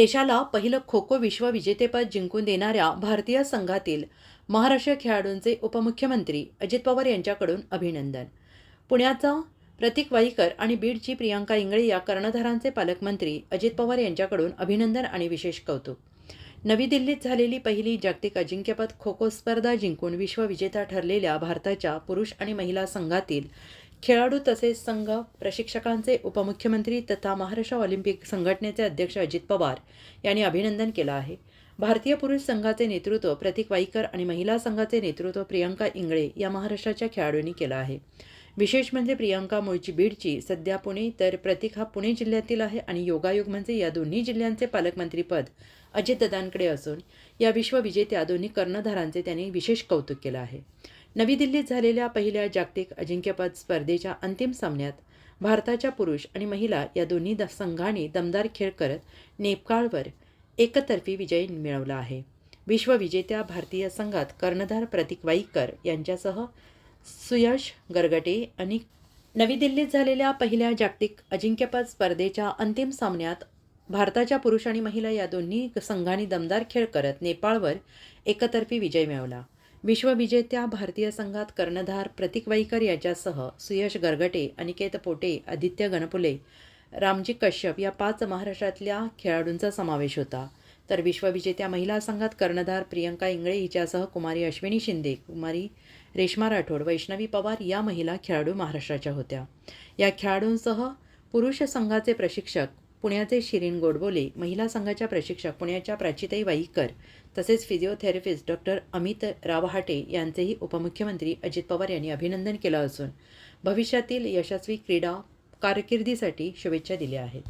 देशाला पहिलं खो खो विश्वविजेतेपद जिंकून देणाऱ्या भारतीय संघातील महाराष्ट्र खेळाडूंचे उपमुख्यमंत्री अजित पवार यांच्याकडून अभिनंदन. पुण्याचा प्रतीक वाईकर आणि बीडची प्रियांका इंगळे या कर्णधारांचे पालकमंत्री अजित पवार यांच्याकडून अभिनंदन आणि विशेष कौतुक. नवी दिल्लीत झालेली पहिली जागतिक अजिंक्यपद खो खो स्पर्धा जिंकून विश्वविजेता ठरलेल्या भारताच्या पुरुष आणि महिला संघातील खेळाडू तसेच संघ प्रशिक्षकांचे उपमुख्यमंत्री तथा महाराष्ट्र ऑलिम्पिक संघटनेचे अध्यक्ष अजित पवार यांनी अभिनंदन केलं आहे. भारतीय पुरुष संघाचे नेतृत्व प्रतीक वाईकर आणि महिला संघाचे नेतृत्व प्रियांका इंगळे या महाराष्ट्राच्या खेळाडूंनी केलं आहे. विशेष म्हणजे प्रियांका मूळची बीडची सध्या पुणे तर प्रतीक हा पुणे जिल्ह्यातील आहे आणि योगायोग म्हणजे या दोन्ही जिल्ह्यांचे पालकमंत्रीपद अजितदादांकडे असून या विश्वविजेत्या दोन्ही कर्णधारांचे त्यांनी विशेष कौतुक केलं आहे. नवी दिल्लीत झालेल्या पहिल्या जागतिक अजिंक्यपद स्पर्धेच्या अंतिम सामन्यात भारताच्या पुरुष आणि महिला या दोन्ही द संघांनी दमदार खेळ करत नेपाळवर एकतर्फी विजय मिळवला आहे. विश्वविजेत्या भारतीय संघात कर्णधार प्रतीक वाईकर यांच्यासह सुयश गरगटे आणि नवी दिल्लीत झालेल्या पहिल्या जागतिक अजिंक्यपद स्पर्धेच्या अंतिम सामन्यात भारताच्या पुरुष आणि महिला या दोन्ही संघांनी दमदार खेळ करत नेपाळवर एकतर्फी विजय मिळवला. विश्वविजेत्या भारतीय संघात कर्णधार प्रतीक वाईकर यांच्यासह सुयश गरगटे अनिकेत पोटे आदित्य गणपुले रामजी कश्यप या पाच महाराष्ट्रातल्या खेळाडूंचा समावेश होता. तर विश्वविजेत्या महिला संघात कर्णधार प्रियंका इंगळे हिच्यासह कुमारी अश्विनी शिंदे कुमारी रेश्मा राठोड वैष्णवी पवार या महिला खेळाडू महाराष्ट्राच्या होत्या. या खेळाडूंसह पुरुष संघाचे प्रशिक्षक पुण्याचे शिरीन गोडबोले महिला संघाच्या प्रशिक्षक पुण्याच्या प्राचीताई वाईकर तसेच फिजिओथेरपिस्ट डॉक्टर अमित रावहाटे यांचेही उपमुख्यमंत्री अजित पवार यांनी अभिनंदन केलं असून भविष्यातील यशस्वी क्रीडा कारकिर्दीसाठी शुभेच्छा दिल्या आहेत.